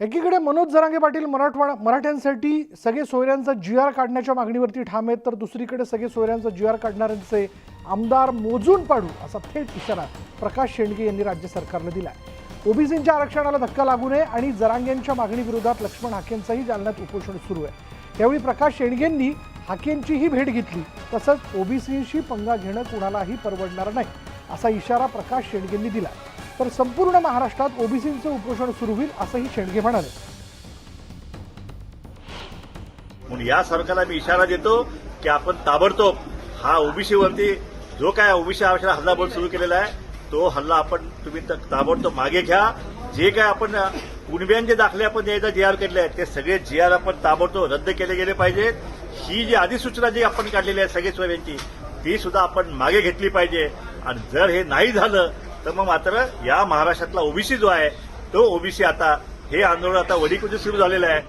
एकीकडे मनोज जरांगे पाटील मराठवाडा मराठ्यांसाठी सगळे सोयऱ्यांचा जी आर काढण्याच्या मागणीवरती ठाम आहेत तर दुसरीकडे सगळे सोयऱ्यांचा जी आर काढणाऱ्यांचे आमदार मोजून पाडू असा थेट इशारा प्रकाश शेंडगे यांनी राज्य सरकारला दिला ओबीसींच्या आरक्षणाला धक्का लागू नये आणि जरांगेंच्या मागणीविरोधात लक्ष्मण हाकेंचाही जालन्यात उपोषण सुरू आहे. यावेळी प्रकाश शेंडगेंनी हाकेंचीही भेट घेतली तसंच ओबीसींशी पंगा घेणं कुणालाही परवडणार नाही असा इशारा प्रकाश शेंडगेंनी दिला तर संपूर्ण महाराष्ट्रात ओबीसींचं उपोषण सुरू होईल असंही शेंडगे म्हणाले. म्हणून या सरकारला मी इशारा देतो की आपण ताबडतोब हा ओबीसीवरती जो काय ओबीसी आरक्षण हल्लाबोल सुरू केलेला आहे तो हल्ला आपण तुम्ही ताबडतोब मागे घ्या. जे काय आपण कुणब्यांचे दाखले आपण द्यायचा जे आर केले आहेत ते सगळे जे आर आपण ताबडतोब रद्द केले गेले पाहिजेत ही जी अधिसूचना जी आपण काढलेली आहे सगळे सोयऱ्यांची ती सुद्धा आपण मागे घेतली पाहिजे. आणि जर हे नाही झालं तर मग मात्र या महाराष्ट्रातला ओबीसी जो आहे तो ओबीसी आता हे आंदोलन आता वडीकुजी सुरू झालेलं आहे.